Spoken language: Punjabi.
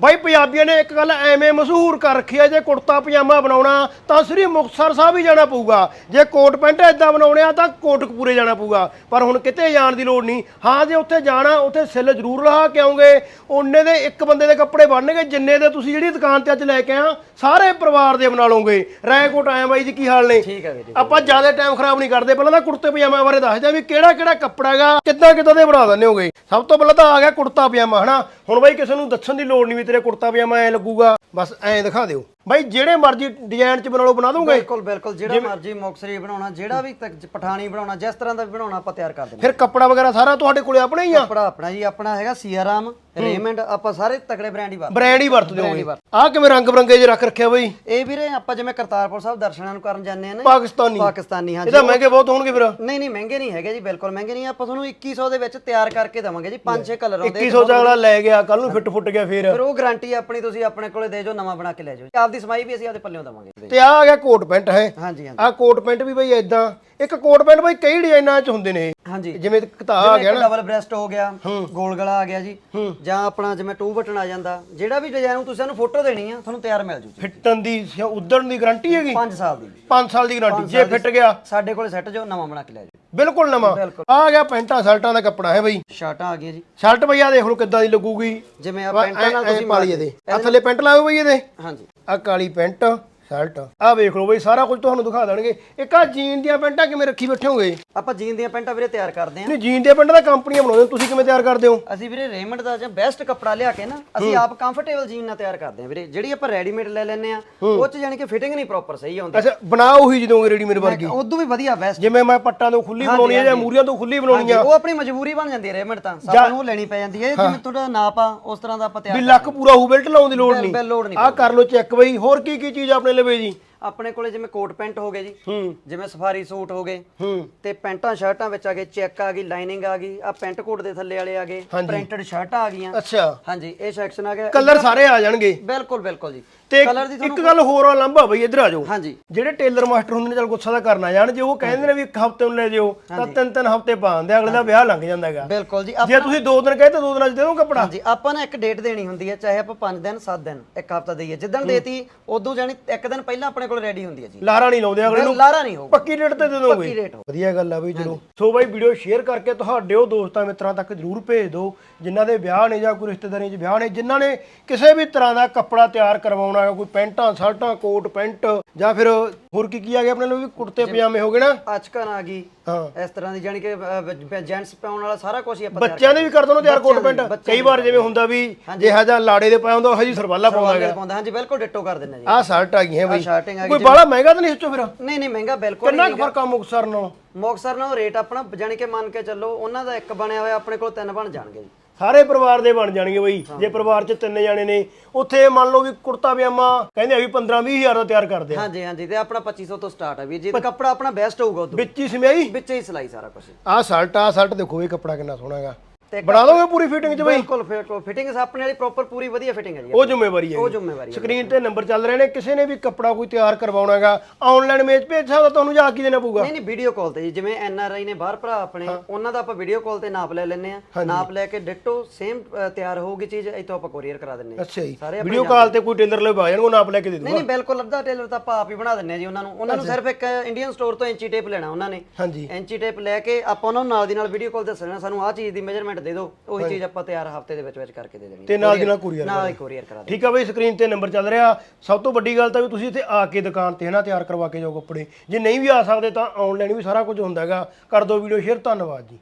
ਬਾਈ ਪੰਜਾਬੀਆਂ ਨੇ ਇੱਕ ਗੱਲ ਐਵੇਂ ਮਸ਼ਹੂਰ ਕਰ ਰੱਖੀ ਹੈ ਜੇ ਕੁੜਤਾ ਪਜਾਮਾ ਬਣਾਉਣਾ ਤਾਂ ਸ੍ਰੀ ਮੁਕਤਸਰ ਸਾਹਿਬ ਹੀ ਜਾਣਾ ਪਊਗਾ। ਜੇ ਕੋਟ ਪੈਂਟ ਇਦਾਂ ਬਣਾਉਣੇ ਆ ਤਾਂ ਕੋਟਕਪੂਰੇ ਜਾਣਾ ਪਊਗਾ। ਪਰ ਹੁਣ ਕਿਤੇ ਜਾਣ ਦੀ ਲੋੜ ਨਹੀਂ। ਹਾਂ ਜੇ ਉੱਥੇ ਜਾਣਾ ਉੱਥੇ ਸਿੱਲ ਜ਼ਰੂਰ ਲਹਾ ਕੇ ਆਉਂਗੇ। ਉਹਨੇ ਦੇ ਇੱਕ ਬੰਦੇ ਦੇ ਕੱਪੜੇ ਬਣਨਗੇ ਜਿੰਨੇ ਦੇ ਤੁਸੀਂ ਜਿਹੜੀ ਦੁਕਾਨ ਤੇ ਅੱਜ ਲੈ ਕੇ ਆ ਸਾਰੇ ਪਰਿਵਾਰ ਦੇ ਬਣਾ ਲਓਗੇ। ਰਾਏਕੋਟ ਆਏ ਬਾਈ ਜੀ ਕੀ ਹਾਲ ਨੇ? ਠੀਕ ਹੈ ਵੀਰ ਆਪਾਂ ਜ਼ਿਆਦਾ ਟਾਈਮ ਖਰਾਬ ਨਹੀਂ ਕਰਦੇ। ਪਹਿਲਾਂ ਤਾਂ ਕੁੜਤੇ ਪਜਾਮਾ ਬਾਰੇ ਦੱਸ ਦਿਆਂ ਵੀ ਕਿਹੜਾ ਕਿਹੜਾ ਕੱਪੜਾ ਹੈਗਾ ਕਿੱਦਾਂ ਕਿੱਦਾਂ ਦੇ ਬਣਾ ਦਿੰਦੇ ਹੋਗੇ? ਸਭ ਤੋਂ ਪਹਿਲਾਂ ਤਾਂ ਆ ਗਿਆ ਕੁੜਤਾ ਪਜਾਮਾ ਹਨਾ? ਹੁਣ ਬਾਈ ਕਿਸੇ ਨੂੰ ਦੱਸਣ ਦੀ ਲੋੜ ਨਹੀਂ ਵੀ ਤੇਰੇ ਕੁੜਤਾ ਪਜਾਮਾ ਐ ਲੱਗੂਗਾ। ਬਸ ਐਂ ਦਿਖਾ ਦਿਓ। ਬਾਈ ਜਿਹੜੇ ਮਰਜ਼ੀ ਡਿਜ਼ਾਈਨ ਚ ਬਣਾ ਲਓ ਬਣਾ ਦੋਗੇ। ਬਿਲਕੁਲ ਬਿਲਕੁਲ ਜਿਹੜਾ ਮਰਜ਼ੀ ਮੁਕਸਰੀ ਬਣਾਉਣਾ ਜਿਹੜਾ ਵੀ ਤੱਕ ਪਠਾਣੀ ਬਣਾਉਣਾ ਜਿਸ ਤਰ੍ਹਾਂ ਦਾ ਵੀ ਬਣਾਉਣਾ ਆਪਾਂ ਤਿਆਰ ਕਰ ਦਿੰਦੇ ਫਿਰ ਕੱਪੜਾ ਵਗੈਰਾ ਸਾਰਾ ਤੁਹਾਡੇ ਕੋਲੇ ਆਪਣਾ ਹੀ ਆ? ਕੱਪੜਾ ਆਪਣਾ ਜੀ ਆਪਣਾ ਹੈਗਾ ਸੀਆਰਾਮ ਰੇਮੰਡ ਆਪਾਂ ਸਾਰੇ ਤਕੜੇ ਬ੍ਰਾਂਡ ਹੀ ਵਰਤਦੇ ਬ੍ਰਾਂਡ ਹੀ ਵਰਤਦੇ Brand ਹੀ ਹੋਗੇ। ਆਹ ਕਿਵੇਂ ਰੰਗ ਬਰੰਗੇ ਜੇ ਰੱਖ ਰੱਖਿਆ ਬਾਈ? ਇਹ ਵੀਰੇ ਆਪਾਂ ਜਿਵੇਂ ਕਰਤਾਰਪੁਰ ਸਾਹਿਬ ਦਰਸ਼ਨਾਂ ਨੂੰ ਕਰਨ ਜਾਂਦੇ ਆ ਨਾ। ਪਾਕਿਸਤਾਨੀ। ਪਾਕਿਸਤਾਨੀ ਹਾਂ ਇਹਦਾ ਮਹਿੰਗੇ ਬਹੁਤ ਹੋਣਗੇ ਫਿਰ। ਨਹੀਂ ਨਹੀਂ ਮਹਿੰਗੇ ਨਹੀਂ ਹੈਗੇ ਜੀ ਬਿਲਕੁਲ ਮਹਿੰਗੇ ਨਹੀਂ। ਆਪਾਂ ਤੁਹਾਨੂੰ 2100 ਦੇ ਵਿੱਚ ਤਿਆਰ ਕਰਕੇ ਦਵਾਂਗੇ ਜੀ 5-6 ਕਲਰ ਆਉਂਦੇ 2100 ਦਾ ਅਗਲਾ ਲੈ ਗਿਆ ਕੱਲ ਨੂੰ ਫਿੱਟ ਫੁੱਟ ਗਿਆ ਫਿਰ। ਫਿਰ ਉਹ ਗਾਰੰਟੀ ਆਪਣੀ ਤੁਸੀਂ ਆਪਣੇ ਕੋਲੇ ਦੇ ਜਾਓ ਨਵਾਂ ਬਣਾ ਕੇ ਲੈ ਜਾਓ। ਆਪਦੀ ਸਮਾਈ ਵੀ ਅਸੀਂ ਆਪਦੇ ਪੱਲਿਓਂ ਦਵਾਂਗੇ ਤੇ ਆਹ ਆ ਗਿਆ ਕੋਟ ਪੈਂਟ ਹੈ। ਹਾਂਜੀ ਹਾਂਜੀ। ਆਹ ਕੋਟ ਪੈਂਟ ਵੀ ਬਾਈ ਇਦਾਂ ਇੱਕ ਕੋਟ ਪੈਂਟ ਬਾਈ ਕਈ ਡਿਜ਼ਾਈਨਾਂ ਚ ਹੁੰਦੇ ਨੇ। ਹਾਂਜੀ। ਜਿਵੇਂ ਕਤਾ ਆ ਗਿਆ ਜਿਵੇਂ ਡਬਲ ਬ੍ਰੈਸਟ ਹੋ ਗਿਆ ਗੋਲ ਗਲਾ ਆ ਗਿਆ ਜੀ। ਜਾਂ ਆਪਣਾ ਜਿਵੇਂ ਟੂ ਬਟਨ ਆ ਜਾਂਦਾ। ਜਿਹੜਾ ਵੀ ਡਿਜ਼ਾਈਨ ਤੁਸੀਂ ਸਾਨੂੰ ਫੋਟੋ ਦੇਣੀ ਆ ਤੁਹਾਨੂੰ ਤਿਆਰ ਮਿਲ ਜੂ ਫਿੱਟਣ ਦੀ ਉਦੜਨ ਦੀ ਗਾਰੰਟੀ ਹੈਗੀ? 5 ਸਾਲ ਦੀ। 5 ਸਾਲ ਦੀ ਗਾਰੰਟੀ। ਜੇ ਫਿੱਟ ਗਿਆ। ਸਾਡੇ ਕੋਲੇ ਸੈੱਟ ਜੋ ਨਵਾਂ ਬਣਾ ਕੇ ਲੈ ਜਾਓ ਬਿਲਕੁਲ ਨਵਾਂ। ਆ ਗਿਆ ਪੈਂਟਾਂ ਸ਼ਰਟਾਂ ਦਾ ਕੱਪੜਾ ਹੈ ਬਾਈ। ਸ਼ਰਟਾਂ ਆ ਗਈਆਂ ਜੀ। ਸ਼ਰਟ ਬਈ ਆ ਦੇਖ ਲਓ ਕਿੱਦਾਂ ਦੀ ਲੱਗੂਗੀ। ਜਿਵੇਂ ਆ ਪੈਂਟਾਂ ਨਾਲ ਤੁਸੀਂ ਪਾ ਇਹਦੇ। ਆ ਥੱਲੇ ਪੈਂਟ ਲਾਓ ਬਈ ਇਹਦੇ। ਹਾਂਜੀ। ਆ ਕਾਲੀ ਪੈਂਟ ਸ਼ਰਟ ਆ ਵੇਖ ਲਓ ਬਈ ਸਾਰਾ ਕੁਝ ਤੁਹਾਨੂੰ ਦਿਖਾ ਦੇਣਗੇ। ਇੱਕ ਆ ਜੀਨ ਦੀਆਂ ਪੈਂਟਾਂ ਕਿਵੇਂ ਰੱਖੀ ਬੈਠੇ ਹੋਗੇ? ਆਪਾਂ ਜੀਨ ਦੀਆਂ ਪੈਂਟਾਂ ਵੀਰੇ ਤਿਆਰ ਕਰਦੇ ਆ ਨਹੀਂ ਜੀਨ ਦੀਆਂ ਪੈਂਟਾਂ ਤਾਂ ਕੰਪਨੀਆਂ ਬਣਾਉਂਦੇ ਨੇ, ਤੁਸੀਂ ਕਿਵੇਂ ਤਿਆਰ ਕਰਦੇ ਹੋ? ਅਸੀਂ ਵੀਰੇ ਰੇਮੰਡ ਦਾ ਜਾਂ ਬੈਸਟ ਕੱਪੜਾ ਲਿਆ ਕੇ ਨਾ ਅਸੀਂ ਆਪ ਕੰਫਰਟੇਬਲ ਜੀਨ ਨਾਲ ਤਿਆਰ ਕਰਦੇ ਆ ਵੀਰੇ। ਜਿਹੜੀ ਆਪਾਂ ਰੈਡੀਮੇਡ ਲੈ ਲੈਨੇ ਆ ਉਹ ਚ ਜਾਨੀ ਕਿ ਫਿਟਿੰਗ ਨਹੀਂ ਪ੍ਰੋਪਰ ਸਹੀ ਆਉਂਦੀ। ਅੱਛਾ ਬਣਾ ਉਹੀ ਜਦੋਂ ਰੈਡੀਮੇਡ ਵਰਗੀ। ਉਦੋਂ ਵੀ ਵਧੀਆ ਬੈਸਟ ਜਿਵੇਂ ਮੈਂ ਪੱਟਾਂ ਤੋਂ ਖੁੱਲੀ ਬਣਾਉਣੀ ਹੈ ਜਾਂ ਮੂਰੀਆਂ ਤੋਂ ਖੁੱਲੀ ਬਣਾਉਣੀ ਆ। ਉਹ ਆਪਣੀ ਮਜਬੂਰੀ ਬਣ ਜਾਂਦੀ ਹੈ ਰੇਮੰਡ ਤਾਂ। ਆਪਾਂ ਨੂੰ ਉਹ ਲੈਣੀ ਪੈ ਜਾਂਦੀ ਹੈ ਜਿਵੇਂ ਤੁਹਾਡਾ ਨਾਪ ਆ ਉਸ ਤਰ੍ਹਾਂ ਦਾ ਆਪਾਂ ਤਿਆਰ ਵੀ ਲੱਕ ਪੂਰਾ ਹੋ ਬੈਲਟ ਲਾਉਣ ਦੀ ਲੋੜ ਨਹੀਂ। ਬਿਲ ਲੋਡ ਨਹੀਂ ਆ ਕਰ ਲਓ ਚੈੱਕ ਬਈ ਹੋਰ ਕੀ ਕੀ ਚੀਜ਼ ਆਪਣੇ ਲਵੇ ਜੀ। ਆਪਣੇ ਕੋਲੇ ਜਿਵੇਂ ਕੋਟ ਪੈਂਟ ਹੋ ਗਏ ਜੀ। ਹੂੰ। ਜਿਵੇਂ ਸਫਾਰੀ ਸੂਟ ਹੋ ਗਏ। ਹੂੰ। ਤੇ ਪੈਂਟਾਂ ਸ਼ਰਟਾਂ ਵਿੱਚ ਆ ਗਏ ਚੈੱਕ ਆ ਗਈ ਲਾਈਨਿੰਗ ਆ ਗਈ ਆ ਪੈਂਟ ਕੋਟ ਦੇ ਥੱਲੇ ਵਾਲੇ ਆ ਗਏ ਪ੍ਰਿੰਟਡ ਸ਼ਰਟਾਂ ਆ ਗਈਆਂ। ਅੱਛਾ। ਹਾਂਜੀ ਇਹ ਸੈਕਸ਼ਨ ਆ ਗਿਆ। ਕਲਰ ਸਾਰੇ ਆ ਜਾਣਗੇ। ਬਿਲਕੁਲ ਬਿਲਕੁਲ ਜੀ। ਤੇ ਦੀ ਇੱਕ ਗੱਲ ਹੋਰ ਆ ਲੰਬਾ ਬਈ ਇੱਧਰ ਆ ਜਾਓ। ਹਾਂਜੀ। ਜਿਹੜੇ ਟੇਲਰ ਮਾਸਟਰ ਹੁੰਦੇ ਨੇ ਚਲ ਗੁੱਸਾ ਦਾ ਕਰਨਾ ਜਾਣ ਜੇ ਉਹ ਕਹਿੰਦੇ ਨੇ ਵੀ ਇੱਕ ਹਫ਼ਤੇ ਨੂੰ ਲੈ ਜਿਓ ਤਾਂ ਤਿੰਨ ਤਿੰਨ ਹਫ਼ਤੇ ਪਾਉਂਦੇ ਅਗਲੇ ਦਾ ਵਿਆਹ ਲੰਘ ਜਾਂਦਾ ਹੈਗਾ। ਬਿਲਕੁਲ ਜੀ ਜੇ ਤੁਸੀਂ ਦੋ ਦਿਨ ਕਹੇ ਤਾਂ ਦੋ ਦਿਨਾਂ ਚ ਦੇ ਦੋ ਕੱਪੜਾ। ਹਾਂਜੀ ਆਪਾਂ ਨੇ ਇੱਕ ਡੇਟ ਦੇਣੀ ਹੁੰਦੀ ਹੈ ਚਾਹੇ ਆਪਾਂ 5 ਦਿਨ 7 ਦਿਨ ਇੱਕ ਹਫਤਾ ਦਈਏ। ਜਿੱਦਣ ਦੇਤੀ ਉਦੋਂ ਜਾਨੀ ਇੱਕ ਦਿਨ ਪਹਿਲਾਂ ਆਪਣੇ ਕੋਲ ਰੈਡੀ ਹੁੰਦੀ ਹੈ ਜੀ। ਲਾਰਾ ਨਹੀਂ ਲਾਉਂਦੇ ਅਗਲੇ ਨੂੰ। ਲਾਰਾ ਨਹੀਂ ਹੋਊਗਾ। ਪੱਕੀ ਰੇਟ ਤੇ ਦੇ ਦੋਗੇ। ਪੱਕੀ ਰੇਟ ਹੋ ਵਧੀਆ ਗੱਲ ਆ ਬਈ ਚਲੋ। ਸੋ ਬਾਈ ਵੀਡੀਓ ਸ਼ੇਅਰ ਕਰਕੇ ਤੁਹਾਡੇ ਉਹ ਦੋਸਤਾਂ ਮਿੱਤਰਾਂ ਤੱਕ ਜਰੂਰ ਭੇਜ ਦਿਓ ਜਿਨ੍ਹਾਂ ਦੇ ਵਿਆਹ ਨੇ ਜਾਂ ਕੋਈ ਰਿਸ਼ਤੇਦਾਰੀ 'ਚ ਵਿਆਹ ਨੇ ਜਿਨ੍ਹਾਂ ਨੇ ਕਿਸੇ ਵੀ ਤਰ੍ਹਾਂ ਦਾ ਕੱਪੜਾ ਤਿਆਰ ਕਰਵਾਉਣਾ ਹੈ ਕੋਈ ਪੈਂਟਾਂ ਸ਼ਰਟਾਂ ਕੋਟ ਪੈਂਟ ਜਾਂ ਫਿਰ ਹੋਰ ਕੀ ਕੀ ਆ ਗਿਆ ਆਪਣੇ ਲਈ ਵੀ ਕੁੜਤੇ ਪਜਾਮੇ ਹੋ ਗਏ ਨਾ? ਅਚਕਨ ਆ ਗਈ। ਹਾਂ। ਇਸ ਤਰ੍ਹਾਂ ਦੀ ਜਾਨੀ ਕਿ ਜੈਂਟਸ ਪਾਉਣ ਵਾਲਾ ਸਾਰਾ ਕੁਝ ਹੀ ਆਪਾਂ ਤਿਆਰ ਬੱਚਿਆਂ ਦੇ ਵੀ ਕਰ ਦੋ ਨਾ ਤਿਆਰ ਕੋਟ ਪੈਂਟ। ਕਈ ਵਾਰ ਜਿਵੇਂ ਹੁੰਦਾ ਵੀ ਜੇ ਹਜਾ। ਲਾੜੇ ਦੇ ਪਾਇਆ ਹੁੰਦਾ ਉਹ ਹਜੀ ਸਰਵਾਲਾ ਪਾਉਂਦਾ ਕਰਦੇ ਪਾਉਂਦਾ ਹਾਂਜੀ ਬਿਲਕੁਲ ਡਿਟੋ ਕਰ ਦਿੰਦੇ ਜੀ। ਆਹ ਸ਼ਰਟ ਆ ਗਈ ਹੈ ਬਈ। ਕੋਈ ਬਾਹਲਾ ਮਹਿੰਗਾ ਤਾਂ ਨਹੀਂ ਇਸ ਫਿਰ? ਨਹੀਂ ਨਹੀਂ ਮਹਿੰਗਾ ਬਿਲਕੁਲ ਕਿੰਨਾ ਕੁ ਫ਼ਰਕ ਆ ਮੁਕਤਸਰ ਨਾਲੋਂ? ਮੌਕਸਰ ਨਾਲ ਰੇਟ ਆਪਣਾ ਜਾਨੀ ਕਿ ਮੰਨ ਕੇ ਚੱਲੋ ਉਹਨਾਂ ਦਾ ਇੱਕ ਬਣਿਆ ਹੋਇਆ ਆਪਣੇ ਕੋਲ ਤਿੰਨ ਬਣ ਜਾਣਗੇ ਜੀ। ਸਾਰੇ ਪਰਿਵਾਰ ਦੇ ਬਣ ਜਾਣਗੇ ਬਈ। ਜੇ ਪਰਿਵਾਰ 'ਚ ਤਿੰਨ ਜਾਣੇ ਨੇ ਉੱਥੇ ਮੰਨ ਲਓ ਵੀ ਕੁੜਤਾ ਪਜਾਮਾ ਕਹਿੰਦੇ ਆ ਵੀ 15 20 ਹਜ਼ਾਰ ਦਾ ਤਿਆਰ ਕਰਦੇ ਆ। ਹਾਂਜੀ ਹਾਂਜੀ ਤੇ ਆਪਣਾ 2500 ਤੋਂ ਸਟਾਰਟ ਹੈ ਵੀ ਜੀ। ਤੇ ਕੱਪੜਾ ਆਪਣਾ ਬੈਸਟ ਹੋਊਗਾ ਉਦੋਂ ਵਿੱਚ ਹੀ ਸਮਿਆਈ ਵਿੱਚ ਹੀ ਸਿਲਾਈ ਸਾਰਾ ਕੁਝ ਆਹ ਸ਼ਰਟ ਆਹ ਸ਼ਰਟ ਦੇਖੋ ਇਹ ਕੱਪੜਾ ਕਿੰਨਾ ਸੋਹਣਾ ਹੈਗਾ। ਤੇ ਬਣਾ ਦੋਗੇ ਪੂਰੀ ਫਿਟਿੰਗ 'ਚ ਬਈ? ਬਿਲਕੁਲ ਬਿਲਕੁਲ। ਫਿਟਿੰਗ ਆਪਣੇ ਵਾਲੀ ਪ੍ਰੋਪਰ ਪੂਰੀ ਵਧੀਆ ਫਿਟਿੰਗ ਹੈ ਜੀ। ਉਹ ਜ਼ਿੰਮੇਵਾਰੀ ਹੈ ਉਹ ਜ਼ਿੰਮੇਵਾਰੀ ਹੈ ਸਕਰੀਨ ਤੇ ਨੰਬਰ ਚੱਲ ਰਹੇ ਨੇ। ਕਿਸੇ ਨੇ ਵੀ ਕੱਪੜਾ ਕੋਈ ਤਿਆਰ ਕਰਵਾਉਣਾ ਹੈਗਾ ਆਨਲਾਈਨ ਮੇਜ ਭੇਜ ਸਕਦਾ ਤੁਹਾਨੂੰ ਜਾ ਕੇ ਦੇਣਾ ਪਊਗਾ। ਨਹੀਂ ਨਹੀਂ ਵੀਡੀਓ ਕਾਲ ਤੇ ਜੀ। ਜਿਵੇਂ ਐਨ ਆਰ ਆਈ ਨੇ ਬਾਹਰ ਭਰਾ ਆਪਣੇ ਉਹਨਾਂ ਦਾ ਆਪਾਂ ਵੀਡੀਓ ਕਾਲ ਤੇ ਨਾਪ ਲੈ ਲੈਨੇ ਆ ਨਾਪ ਲੈ ਕੇ ਡਿਟੋ ਸੇਮ ਤਿਆਰ ਹੋਊਗੀ ਚੀਜ਼ ਇੱਥੋਂ ਆਪਾਂ ਕੋਰੀਅਰ ਕਰਾ ਦਿੰਨੇ ਆ ਅੱਛਾ ਜੀ। ਵੀਡੀਓ ਕਾਲ ਤੇ ਕੋਈ ਟੇਲਰ ਲੈ ਆ ਉਹ ਨਾਪ ਲੈ ਕੇ ਦੇ ਦੂਗਾ ਨਹੀਂ ਬਿਲਕੁਲ ਅੱਧਾ ਟੇਲਰ ਤਾਂ ਆਪਾਂ ਆਪ ਹੀ ਬਣਾ ਦਿੰਨੇ ਆ ਜੀ ਉਹਨਾਂ ਨੂੰ। ਉਹਨਾਂ ਨੂੰ ਸਿਰਫ ਇੱਕ ਇੰਡੀਅਨ ਸਟੋਰ ਤੋਂ ਇੰਚੀ ਟੇਪ ਲੈਣਾ ਉਹਨਾਂ ਨੇ। ਹਾਂਜੀ। ਇੰਚੀ ਟੇਪ ਲੈ ਕੇ ਆਪਾਂ ਉਹਨਾਂ ਨੂੰ ਨਾਲ ਦੀ ਨਾਲ ਵੀਡੀਓ ਕਾਲ ਦੱਸਣਾ ਸਾਨੂੰ ਆਹ ਚੀਜ਼ ਦੀ ਮੇਜਰਮੈਂਟ ਦੇ ਦਿਓ ਉਹੀ ਚੀਜ਼ ਆਪਾਂ ਤਿਆਰ ਹਫ਼ਤੇ ਦੇ ਵਿੱਚ ਵਿੱਚ ਕਰਕੇ ਦੇ ਦੇਣੀ ਤੇ ਨਾਲ ਦੀ ਨਾਲ courier ਨਾਲ ਹੀ ਕੋਰੀਅਰ ਕਰਾ ਦੇ ਠੀਕ ਆ ਬਈ ਸਕਰੀਨ ਤੇ ਨੰਬਰ ਚੱਲ ਰਿਹਾ। ਸਭ ਤੋਂ ਵੱਡੀ ਗੱਲ ਤਾਂ ਵੀ ਤੁਸੀਂ ਇੱਥੇ ਆ ਕੇ ਦੁਕਾਨ ਤੇ ਹਨਾ ਤਿਆਰ ਕਰਵਾ ਕੇ ਜਾਓ ਕੱਪੜੇ। ਜੇ ਨਹੀਂ ਵੀ ਆ ਸਕਦੇ ਤਾਂ ਆਨਲਾਈਨ ਵੀ ਸਾਰਾ ਕੁਝ ਹੁੰਦਾ ਹੈਗਾ। ਕਰ ਦਿਓ ਵੀਡੀਓ ਸ਼ੇਅਰ ਧੰਨਵਾਦ ਜੀ।